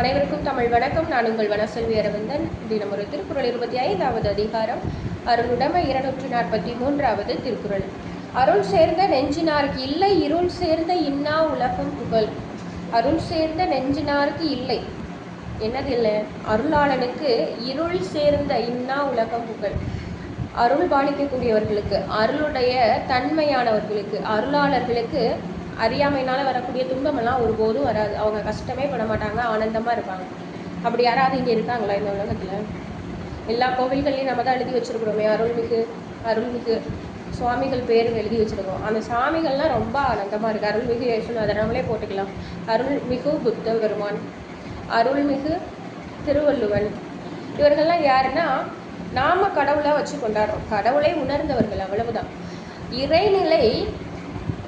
அனைவருக்கும் தமிழ் வணக்கம். நான் உங்கள் வனசெல்வி அரவிந்தன். தினமொரு திருக்குறள் இருபத்தி ஐந்தாவது அதிகாரம். அருளுடைமை இருநூற்றி நாற்பத்தி மூன்றாவது திருக்குறள். அருள் சேர்ந்த நெஞ்சினாருக்கு இல்லை இருள் சேர்ந்த இன்னா உலகம் புகழ். அருள் சேர்ந்த நெஞ்சினாருக்கு இல்லை. என்னது இல்லை? அருளாளனுக்கு இருள் சேர்ந்த இன்னா உலகம் புகழ். அருள் பாலிக்கக்கூடியவர்களுக்கு அருளுடைய தன்மையானவர்களுக்கு அருளாளர்களுக்கு அறியாமையினால வரக்கூடிய துன்பமெல்லாம் ஒருபோதும் வராது. அவங்க கஷ்டமே பண்ண மாட்டாங்க ஆனந்தமாக இருப்பாங்க. அப்படி யாராவது இங்கே இருக்காங்களா இந்த உலகத்தில்? எல்லா கோவில்கள்லையும் நம்ம தான் எழுதி வச்சுருக்குறோமே அருள்மிகு அருள்மிகு சுவாமிகள் பேர் எழுதி வச்சுருக்கோம் அந்த சாமிகள்லாம் ரொம்ப ஆனந்தமாக இருக்குது அருள்மிகு யேசுநாதர் நம்மளே போட்டுக்கலாம். அருள்மிகு புத்த பெருமான் அருள்மிகு திருவள்ளுவன். இவர்கள்லாம் யாருன்னா நாம் கடவுளாக வச்சு கொண்டாடுறோம் கடவுளை உணர்ந்தவர்கள் அவ்வளவுதான். இறைநிலை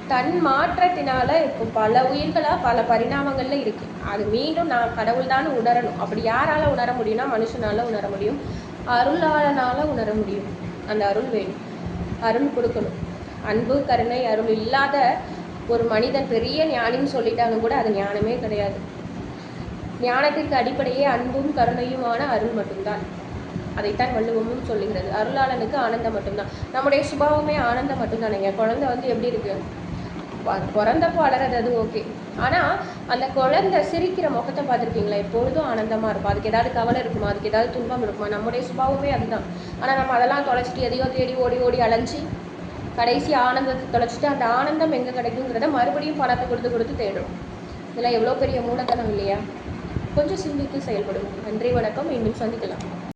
தன் மாற்றத்தினால இப்போ பல உயிர்களா பல பரிணாமங்கள்ல இருக்கு. அது மீண்டும் நான் கடவுள் தான் உணரணும். அப்படி யாரால உணர முடியும்னா மனுஷனால உணர முடியும். அருளாளனால உணர முடியும். அந்த அருள் வேணும். அருள் கொடுக்கணும். அன்பு கருணை அருள் இல்லாத ஒரு மனிதன் பெரிய ஞானின்னு சொல்லிட்டாங்க கூட அது ஞானமே கிடையாது. ஞானத்திற்கு அடிப்படையே அன்பும் கருணையுமான அருள் மட்டும்தான். அதைத்தான் வள்ளுவமும் சொல்லுகிறது. அருளாளனுக்கு ஆனந்தம் மட்டும்தான். நம்முடைய சுபாவமே ஆனந்தம் மட்டும்தானேங்க? குழந்தை வந்து எப்படி இருக்கு? பிறந்தப்போ அலறது அது ஓகே ஆனால் அந்த குழந்தை சிரிக்கிற முகத்தை பார்த்துருக்கீங்களா? எப்பொழுதும் ஆனந்தமாக இருக்கும் அதுக்கு ஏதாவது கவலை இருக்குமா? அதுக்கு ஏதாவது துன்பம் இருக்குமா? நம்முடைய சுபாவமே அதுதான். ஆனால் நம்ம அதெல்லாம் தொலைச்சிட்டு எதையோ தேடி ஓடி ஓடி அலைஞ்சு கடைசி ஆனந்தத்தை தொலைச்சிட்டு அந்த ஆனந்தம் எங்கே கிடைக்குங்கிறத மறுபடியும் பணத்தை கொடுத்து கொடுத்து தேடும் இதெல்லாம் எவ்வளோ பெரிய மூலதனம் இல்லையா? கொஞ்சம் சிந்தித்து செயல்படுவோம். நன்றி வணக்கம். மீண்டும் சந்திக்கலாம்.